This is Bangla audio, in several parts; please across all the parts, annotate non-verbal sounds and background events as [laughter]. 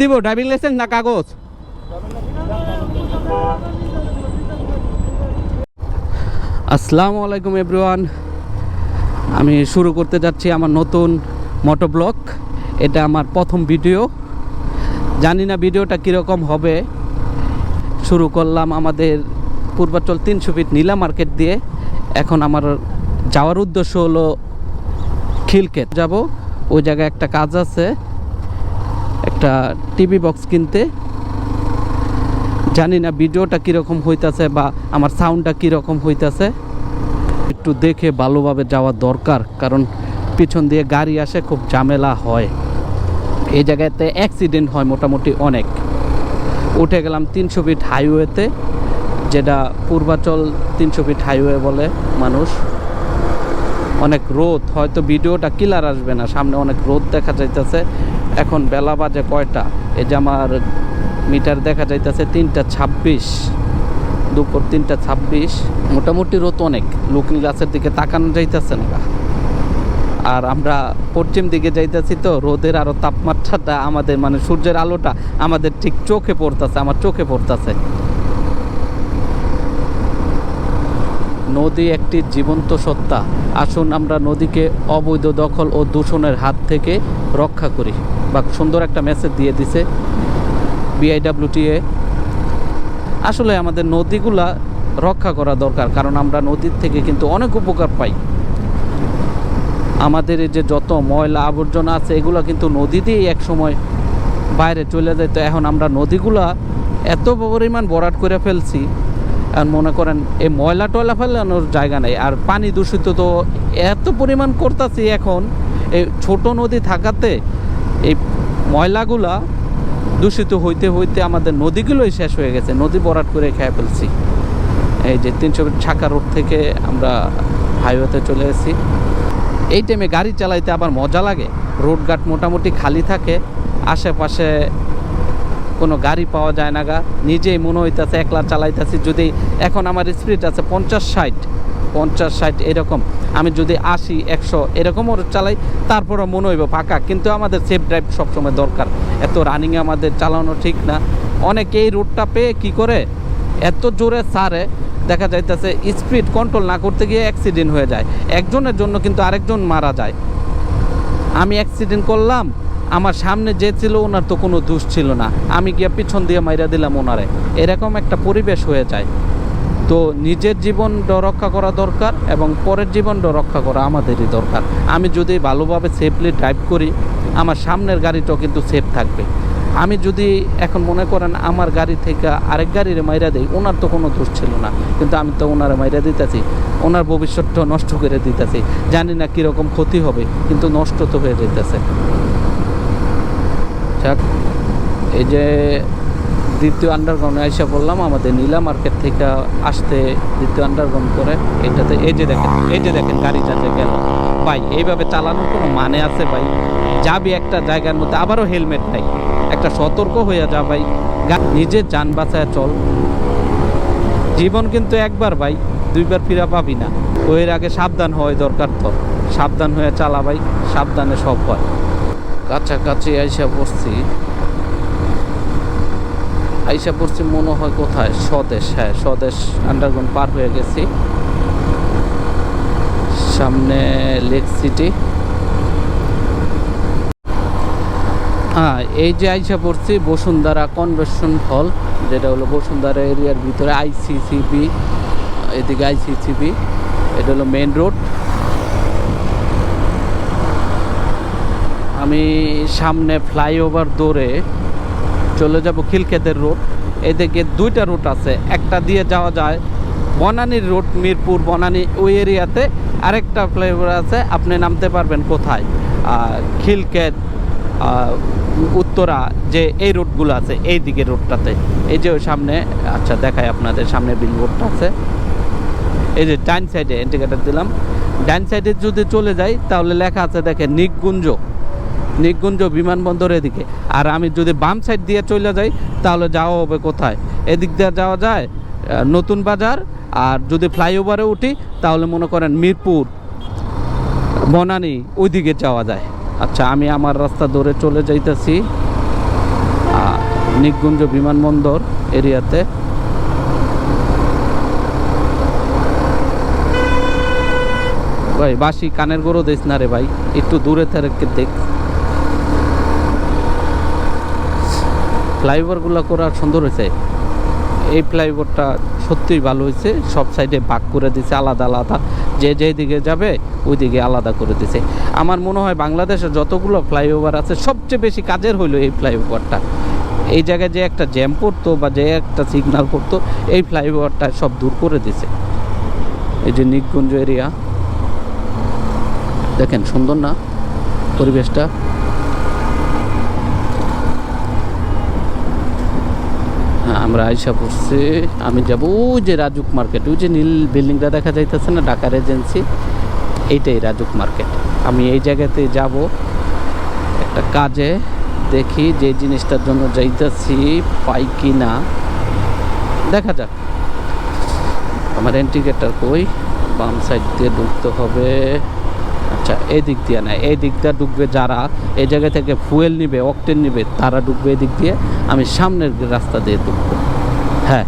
দিব ড্রাইভিং লাইসেন্স না কাগজ? আসসালামু আলাইকুম এভরিওয়ান আমি শুরু করতে যাচ্ছি আমার নতুন মোটো ব্লগ এটা আমার প্রথম ভিডিও জানি না ভিডিওটা কীরকম হবে। শুরু করলাম আমাদের পূর্বাচল তিনশো ফিট নীলা মার্কেট দিয়ে। এখন আমার যাওয়ার উদ্দেশ্য হলো খিলকেত যাব। ওই জায়গায় একটা কাজ আছে। একটা টিভি বক্স কিনতে। জানি না ভিডিওটা কীরকম হইতাছে বা আমার সাউন্ডটা কীরকম হইতাছে। একটু দেখে ভালোভাবে যাওয়া দরকার, কারণ পিছন দিয়ে গাড়ি আসে, খুব ঝামেলা হয়। এই জায়গাতে অ্যাক্সিডেন্ট হয় মোটামুটি অনেক। উঠে গেলাম তিনশো ফিট হাইওয়েতে যেটা পূর্বাচল তিনশো ফিট হাইওয়ে বলে মানুষ। অনেক রোদ, হয়তো ভিডিওটা ক্লিয়ার আসবে না, সামনে অনেক রোদ দেখা যাইতেছে। এখন বেলা বাজে কয়টা? এই যে আমার মিটার দেখা যাইতেছে তিনটা ছাব্বিশ, দুপুর তিনটা ছাব্বিশ। মোটামুটি রোদ অনেক, লুকিং গ্লাসের দিকে তাকানো যাইতেছে না আর আমরা পশ্চিম দিকে যাইতেছি তো, রোদের আরও তাপমাত্রাটা আমাদের মানে সূর্যের আলোটা আমাদের ঠিক চোখে পড়তেছে, আমার চোখে পড়তেছে। নদী একটি জীবন্ত সত্তা। আসুন আমরা নদীকে অবৈধ দখল ও দূষণের হাত থেকে রক্ষা করি। বা সুন্দর একটা মেসেজ দিয়ে দিছে বিআইডাব্লিউটিএ আসলে আমাদের নদীগুলা রক্ষা করা দরকার, কারণ আমরা নদীর থেকে কিন্তু অনেক উপকার পাই। আমাদের যে যত ময়লা আবর্জনা আছে, এগুলো কিন্তু নদী দিয়েই এক সময় বাইরে চলে যায়। তো এখন আমরা নদীগুলা এত পরিমাণ বরাট করে ফেলছি, আর মনে করেন এই ময়লা টয়লা ফেলানোর জায়গা নেই। আর পানি দূষিত তো এত পরিমাণ করতেছি এখন, এই ছোট নদী থাকাতে এই ময়লাগুলা দূষিত হইতে হইতে আমাদের নদীগুলোই শেষ হয়ে গেছে। নদী বরাট করে খেয়ে ফেলছি। এই যে তিনশো ছাকা রোড থেকে আমরা হাইওয়েতে চলে এসেছি এই টাইমে গাড়ি চালাইতে আবার মজা লাগে। রোড ঘাট মোটামুটি খালি থাকে। আশেপাশে কোনো গাড়ি পাওয়া যায় না গা। নিজেই মনে হইতেছে, একলা চালাইতেছি। যদি এখন আমার স্পিড আছে পঞ্চাশ ষাট পঞ্চাশ, ষাট, এরকম। আমি যদি আশি, একশো এরকমও চালাই, তারপরও মনে হইব ফাঁকা। কিন্তু আমাদের সেফ ড্রাইভ সবসময় দরকার। এত রানিং আমাদের চালানো ঠিক না। অনেকে এই রোডটা পেয়ে কি করে? এত জোরে সারে দেখা যাইতেছে স্পিড কন্ট্রোল না করতে গিয়ে অ্যাক্সিডেন্ট হয়ে যায়। একজনের জন্য কিন্তু আরেকজন মারা যায়। আমি অ্যাক্সিডেন্ট করলাম, আমার সামনে যে ছিল ওনার তো কোনো দোষ ছিল না। আমি গিয়ে পিছন দিয়ে মাইরা দিলাম ওনারে। এরকম একটা পরিবেশ হয়ে যায়। তো নিজের জীবনটা রক্ষা করা দরকার এবং পরের জীবনটা রক্ষা করা আমাদেরই দরকার। আমি যদি ভালোভাবে সেফলি ড্রাইভ করি, আমার সামনের গাড়িটাও কিন্তু সেফ থাকবে। আমি যদি এখন মনে করেন আমার গাড়ি থেকে আরেক গাড়ির মাইরা দেই, ওনার তো কোনো দোষ ছিল না। কিন্তু আমি তো ওনার মাইরা দিতেছি, ওনার ভবিষ্যৎটা নষ্ট করে দিতেছি। জানি না কীরকম ক্ষতি হবে, কিন্তু নষ্ট তো হয়ে যেতেছে। এই যে দ্বিতীয় আন্ডারগ্রাউন্ডে আইসা বললাম আমাদের নীলা মার্কেট থেকে আসতে দ্বিতীয় আন্ডারগ্রাউন্ড করে, এটাতে এই যে দেখেন, এই যে দেখেন গাড়ি যাতে গেল। ভাই, এইভাবে চালানোর কোনো মানে আছে ভাই? যাবি একটা জায়গার মধ্যে, আবারও হেলমেট নাই। একটা সতর্ক হয়ে যা ভাই। নিজের যান বাঁচায় চল। জীবন কিন্তু একবার ভাই, দুইবার ফিরা পাবি না। ওই আগে সাবধান হওয়াই দরকার তো সাবধান হয়ে চালা ভাই, সাবধানে সব হয়। কাছাকাছি আইসা পড়ছি আইসা পড়ছি, মনে হয় কোথায়? স্বদেশ হ্যাঁ স্বদেশ আন্ডারগ্রাউন্ড পার হয়ে গেছি। সামনে লেক সিটি হ্যাঁ এই যে আইসা পড়ছি, বসুন্ধরা কনভেনশন হল যেটা হলো বসুন্ধরা এরিয়ার ভিতরে আইসিসিবি এদিকে আইসিসিবি এটা হলো মেন রোড আমি সামনে ফ্লাইওভার দৌড়ে চলে যাব খিলক্ষেতের রোড। এদিকে দুইটা রুট আছে, একটা দিয়ে যাওয়া যায় বনানীর রোড মিরপুর বনানী ওই এরিয়াতে, আরেকটা ফ্লাইওভার আছে, আপনি নামতে পারবেন কোথায়? খিলক্ষেত উত্তরা, যে এই রোডগুলো আছে, এই দিকের রোডটাতে। এই যে ওই সামনে আচ্ছা দেখাই আপনাদের সামনে বিল রোডটা আছে। এই যে ডাইন সাইডে ইন্ডিকেটার দিলাম। ডাইন সাইডে যদি চলে যাই, তাহলে লেখা আছে, দেখেন নিকগুঞ্জ নিকগুঞ্জ বিমানবন্দর এদিকে। আর আমি যদি বাম সাইড দিয়ে চলে যাই, তাহলে যাওয়া হবে কোথায়? এদিক দিয়ে যাওয়া যায় নতুন বাজার, আর যদি ফ্লাইওভারে উঠি, তাহলে মনে করেন মিরপুর, বনানী, ওইদিকে যাওয়া যায়। আচ্ছা আমি আমার রাস্তা ধরে চলে যাইতেছি নিকুঞ্জ বিমানবন্দর এরিয়াতে। ভাই বাসি কানের গরো দিস না রে ভাই, একটু দূরে থেকে দেখ। ফ্লাইওভারগুলো করা সুন্দর হয়েছে। এই ফ্লাইওভারটা সত্যিই ভালো হয়েছে, সব সাইডে ভাগ করে দিছে আলাদা আলাদা। যে যে দিকে যাবে, ওই দিকে আলাদা করে দিছে আমার মনে হয় বাংলাদেশে যতগুলো ফ্লাইওভার আছে, সবচেয়ে বেশি কাজের হইল এই ফ্লাইওভারটা। এই জায়গায় যে একটা জ্যাম পড়তো বা যে একটা সিগন্যাল পড়তো এই ফ্লাইওভারটা সব দূর করে দিছে এই যে নিকগঞ্জ এরিয়া, দেখেন সুন্দর না পরিবেশটা? আমরা আইসা পড়ছি, আমি যাব ওই যে রাজুক মার্কেট ওই যে নীল বিল্ডিংটা দেখা যাইতেছে না, ঢাকার এজেন্সি এইটাই রাজুক মার্কেট আমি এই জায়গাতে যাব, একটা কাজে দেখি যে জিনিসটার জন্য যাইতেছি, পাই কি না দেখা যাক। আমার এন্ট্রিগেটার কই? বাম সাইড দিয়ে ঢুকতে হবে। আচ্ছা এই দিক দিয়ে না, এই দিক দিয়ে ঢুকবে যারা, এই জায়গা থেকে ফুয়েল নিবে অকটেন নিবে, তারা ঢুকবে এই দিক দিয়ে, আমি সামনের রাস্তা দিয়ে ঢুকবো। হ্যাঁ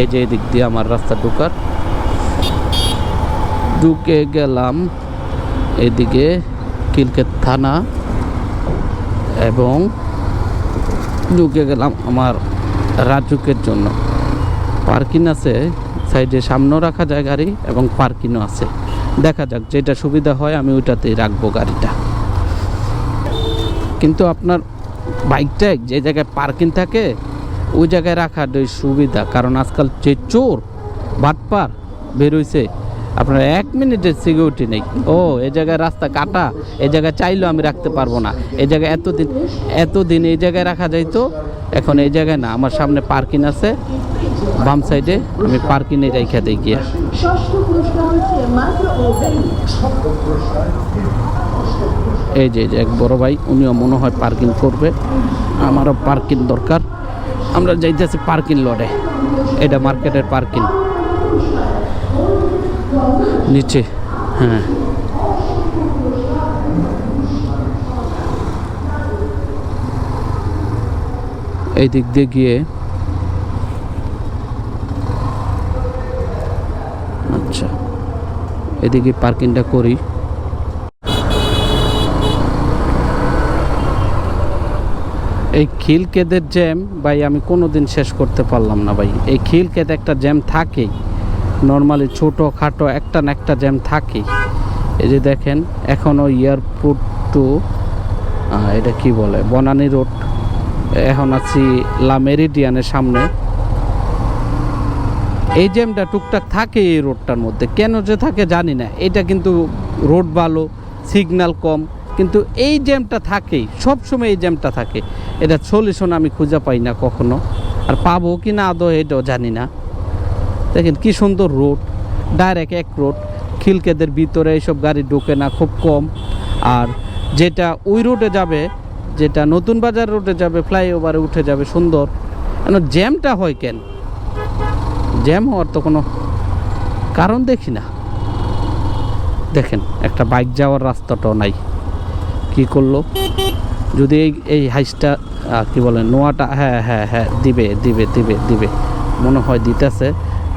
এই যে এই দিক দিয়ে আমার রাস্তা ঢুকার। ঢুকে গেলাম এদিকে কিলকেত থানা এবং ঢুকে গেলাম আমার রাজুকের জন্য। পার্কিং আছে, সাইডে সামনেও রাখা যায় গাড়ি এবং পার্কিংও আছে। দেখা যাক, যেটা সুবিধা হয় আমি ওইটাতেই রাখব গাড়িটা। কিন্তু আপনার বাইকটা যে জায়গায় পার্কিং থাকে, ওই জায়গায় রাখাটাই সুবিধা। কারণ আজকাল যে চোর, বাটপার বেরোইছে, আপনার এক মিনিটের সিকিউরিটি নেই। ও, এ জায়গায় রাস্তা কাটা এই জায়গায় চাইলেও আমি রাখতে পারব না। এই জায়গায় এতদিন এতদিন এই জায়গায় রাখা যাইতো, এখন এই জায়গায় না। আমার সামনে পার্কিং আছে। বাম সাইডে আমি পার্কিংয়ে রেখে দিই গিয়া। এই যে এক বড় ভাই, উনিও মনে হয় পার্কিং করবে। আমারও পার্কিং দরকার। আমরা যাইতেছি পার্কিং লড়ে এটা মার্কেটের পার্কিং। নিচে হ্যাঁ। এই দিক দিয়ে গিয়ে আচ্ছা এদিকে পার্কিংটা করি। এই খিলকেদের জ্যাম, ভাই, আমি কোনো দিন শেষ করতে পারলাম না, ভাই। এই খিলকেদ একটা জ্যাম থাকেই। নর্মালি ছোটো, খাটো, একটা না একটা জ্যাম থাকেই। এই যে দেখেন এখনও এয়ারপোর্ট টু এটা কি বলে, বনানী রোড। এখন আছি লা মেরিডিয়ানের সামনে। এই জ্যামটা টুকটাক থাকে এই রোডটার মধ্যে। কেন যে থাকে জানি না। এটা কিন্তু রোড ভালো সিগন্যাল কম, কিন্তু এই জ্যামটা থাকেই সব সময় এই জ্যামটা থাকে। এটা সলিউশন আমি খুঁজে পাই না কখনো। আর পাবো কি না আদৌ এটাও জানি না। দেখেন কি সুন্দর রোড, ডাইরেক্ট এক রোড, খিলকেদের ভিতরে এইসব গাড়ি ঢোকে না, খুব কম। আর যেটা ওই রোডে যাবে, যেটা নতুন বাজার রোডে যাবে, ফ্লাইওভারে উঠে যাবে, সুন্দর। কেন জ্যামটা হয় কেন? জ্যাম হওয়ার তো কোনো কারণ দেখি না। দেখেন, একটা বাইক যাওয়ার রাস্তাটাও নাই। কি করল? যদি এই এই হাইসটা কি বলে, নোয়াটা হ্যাঁ হ্যাঁ হ্যাঁ দিবে দিবে দিবে দিবে। মনে হয় দিতেছে।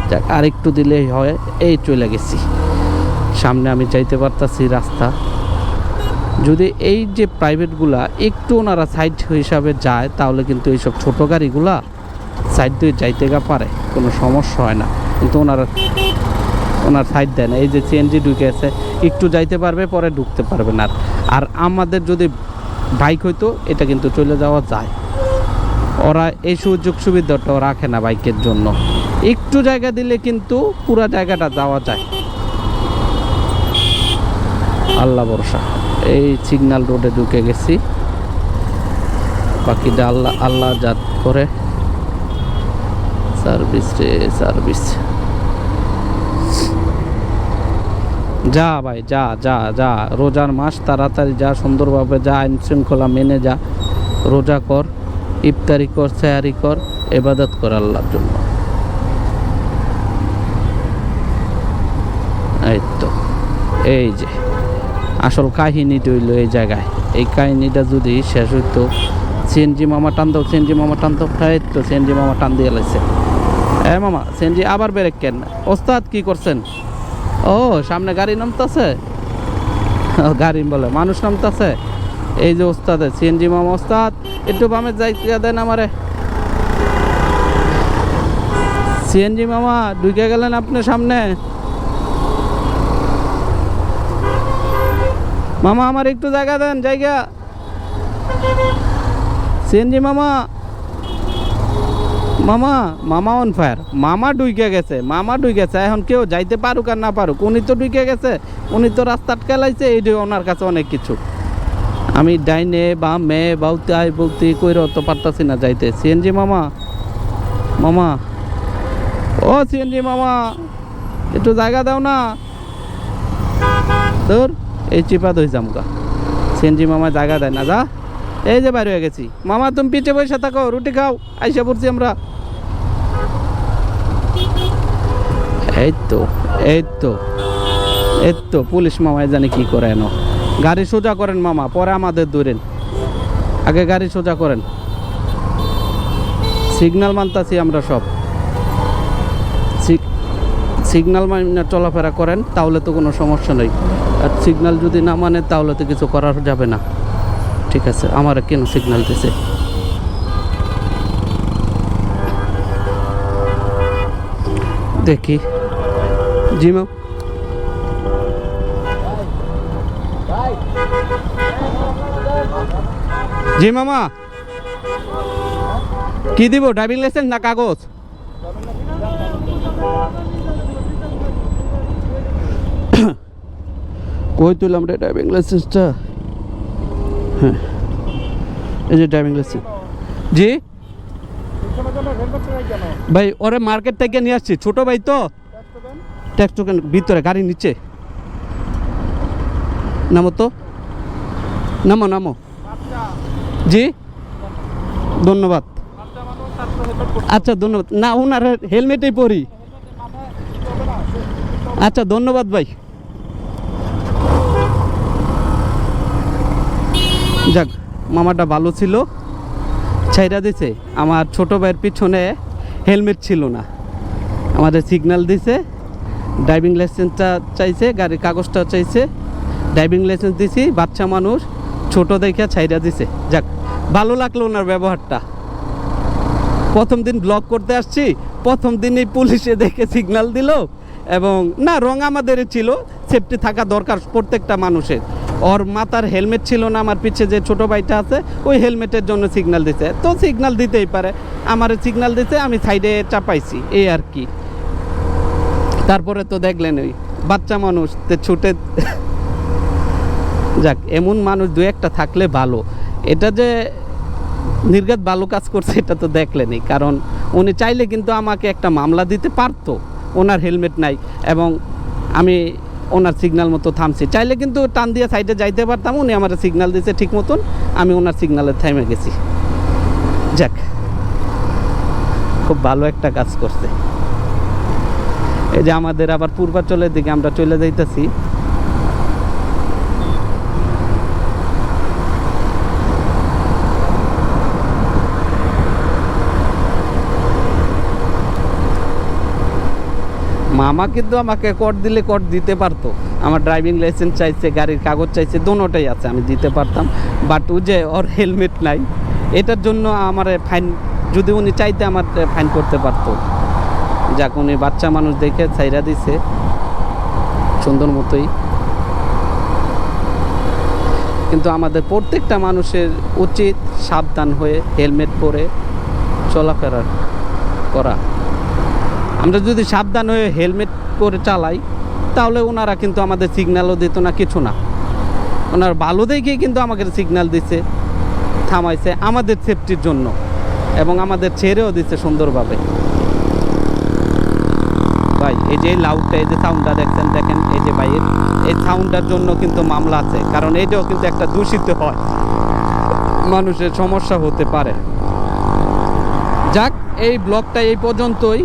যাক আর একটু দিলেই হয়, এই চলে গেছি। সামনে আমি যাইতে পারতাছি রাস্তা। যদি এই যে প্রাইভেটগুলা একটু ওনারা সাইড হিসাবে যায়, তাহলে কিন্তু এইসব ছোটো গাড়িগুলা সাইড দিয়ে যাইতে গা পারে। কোনো সমস্যা হয় না। কিন্তু ওনার ওনার সাইড দেয় না। এই যে সিএনজি ঢুকে আছে একটু যাইতে পারবে, পরে ঢুকতে পারবে না। আর। আমাদের যদি বাইক হইতো, এটা কিন্তু চলে যাওয়া যায়। ওরা এই সুযোগ সুবিধাটাও রাখে না বাইকের জন্য। একটু জায়গা দিলে কিন্তু পুরো জায়গাটা যাওয়া যায়। আল্লাহ ভরসা। এই সিগন্যাল রোডে ঢুকে গেছি। বাকিটা আল্লাহ আল্লাহ জাত করে। সার্ভিস রে সার্ভিস। যা ভাই, যা যা যা। রোজার মাস, তাড়াতাড়ি যা, সুন্দরভাবে যা আইন শৃঙ্খলা মেনে যা। রোজা কর, ইফতারি কর সেহারি কর, এবাদত কর আল্লাহর জন্য। এই তো, এই যে। আসল কাহিনীটা হইল এই জায়গায়। এই কাহিনীটা যদি শেষ হইতো সিএনজি মামা টান দাও সিএনজি মামা টান দাও এই তো সিএনজি মামা টান দিয়ে লাইছে। এ মামা সিএনজি আবার ব্রেক কেন? ওস্তাদ কি করছেন? ও, সামনে গাড়ি নামতাছে? গাড়ি বলে, মানুষ নামতাছে? এই যে ওস্তাদ সিএনজি মামা ওস্তাদ, একটু বামে যাইতে দেন আমারে। সিএনজি মামা, ঢুকে গেলেন আপনি সামনে। মামা, আমার একটু জায়গা দেন, জায়গা। সিএনজি মামা। মামা মামা অন ফায়ার মামা ডুইকে গেছে, মামা ডুই গেছে। এখন কেউ যাইতে পারুক আর না পারুক, উনি তো ডুইকে গেছে, উনি তো রাস্তা আটকালাইছে এই ওনার কাছে অনেক কিছু। আমি ডাইনে বা বামে বাউতে আই বলতে কইরো তো পারতাছি না যাইতে। সিএনজি মামা মামা। ও সিএনজি মামা, একটু জায়গা দাও না। তোর এই চিপা দই জামকা সিএনজি মামা জায়গা দেয় না, যা। এই যে বাইরে গেছি। মামা, তুমি পিঠে বসে থাকো, রুটি খাও, আইসা পড়ছি আমরা। এই তো এই তো এই তো, পুলিশ মামায় জানি কি করে এনো। গাড়ি সোজা করেন মামা, পরে আমাদের দূরেন আগে গাড়ি সোজা করেন। সিগন্যাল মানতাছি আমরা সব। সিগ- সিগন্যাল মানে চলাফেরা করেন, তাহলে তো কোনো সমস্যা নেই। আর সিগন্যাল যদি না মানে তাহলে তো কিছু করা যাবে না। ঠিক আছে, আমার কেন সিগন্যাল দিছে? দেখি। জি ম্যাম জি মামা কি দিব ড্রাইভিং লাইসেন্স না কাগজ? [coughs] কই তুলাম রে ড্রাইভিং লাইসেন্সটা হ্যাঁ। এই যে ড্রাইভিং লাইসেন্স জি? ভাই, ওরে মার্কেট থেকে নিয়ে আসছি। ছোট ভাই তো। ট্যাক্স টোকেন ভিতরে গাড়ির নিচে। নামো তো। নামো নামো। জি? ধন্যবাদ। আচ্ছা ধন্যবাদ। না, ওনার হেলমেটেই পরি। আচ্ছা ধন্যবাদ ভাই। যাক, মামাটা ভালো ছিল। ছাইরা দিছে। আমার ছোট ভাইয়ের পিছনে হেলমেট ছিল না। আমাদের সিগন্যাল দিছে। ড্রাইভিং লাইসেন্সটা চাইছে, গাড়ির কাগজটা চাইছে। ড্রাইভিং লাইসেন্স দিছি, বাচ্চা মানুষ, ছোট দেখে ছাইরা দিছে। যাক, ভালো লাগল ওনার ব্যবহারটা। প্রথম দিন ব্লক করতে আসছি, প্রথম দিনই পুলিশে দেখে সিগন্যাল দিল। এবং না, রং আমাদের ছিল সেফটি থাকা দরকার প্রত্যেকটা মানুষের। ওর মাথার হেলমেট ছিল না, আমার পিছে যে ছোট ভাইটা আছে, ওই হেলমেটের জন্য সিগনাল দিছে। তো সিগনাল দিতেই পারে। আমার সিগনাল দিতে আমি সাইডে চাপাইছি, এই আর কি। তারপরে তো দেখলেন ওই বাচ্চা মানুষ, তে ছুটে [laughs] যাক, এমন মানুষ দু একটা থাকলে ভালো। এটা যে নির্ঘাত ভালো কাজ করছে, এটা তো দেখলেনি কারণ উনি চাইলে কিন্তু আমাকে একটা মামলা দিতে পারতো, ওনার হেলমেট নাই। এবং আমি ওনার সিগনাল মতো থামছি। চাইলে কিন্তু টান দিয়ে সাইডে যাইতে পারতাম, উনি আমার সিগনাল দিয়েছে ঠিক মতন, আমি ওনার সিগনালে থেমে গেছি। যাক, খুব ভালো একটা কাজ করছে। এই যে আমাদের আবার পূর্বাচলের দিকে আমরা চলে যাইতেছি। মামা কিন্তু আমাকে কর দিলে কর দিতে পারতো। আমার ড্রাইভিং লাইসেন্স চাইছে, গাড়ির কাগজ চাইছে দোনোটাই আছে, আমি দিতে পারতাম। বাট ও যে ওর হেলমেট নাই, এটার জন্য আমার ফাইন যদি উনি চাইতে আমার ফাইন করতে পারতো। যাক, উনি বাচ্চা মানুষ দেখে ছাইরা দিছে। সুন্দর মতোই। কিন্তু আমাদের প্রত্যেকটা মানুষের উচিত সাবধান হয়ে হেলমেট পরে চলাফেরা করা। আমরা যদি সাবধান হয়ে হেলমেট করে চালাই, তাহলে ওনারা কিন্তু আমাদের সিগন্যালও দিত না, কিছু না। ওনার ভালো দেখেই কিন্তু আমাকে সিগন্যাল দিছে, থামাইছে আমাদের সেফটির জন্য এবং আমাদের ছেড়েও দিচ্ছে সুন্দরভাবে। ভাই, এই যে লাউডটা, এই যে সাউন্ডটা দেখছেন, দেখেন, এই যে ভাইয়ের এই সাউন্ডটার জন্য কিন্তু মামলা আছে, কারণ এটাও কিন্তু একটা দূষিত হয়। মানুষের সমস্যা হতে পারে। যাক, এই ব্লগটা এই পর্যন্তই।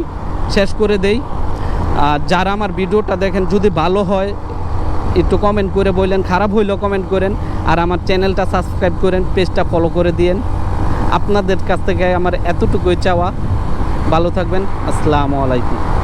শেষ করে দেই। আর যারা আমার ভিডিওটা দেখেন, যদি ভালো হয়, একটু কমেন্ট করে বললেন, খারাপ হইলেও কমেন্ট করেন। আর আমার চ্যানেলটা সাবস্ক্রাইব করেন পেজটা ফলো করে দিয়েন। আপনাদের কাছ থেকে আমার এতটুকুই চাওয়া। ভালো থাকবেন। আসসালামু আলাইকুম।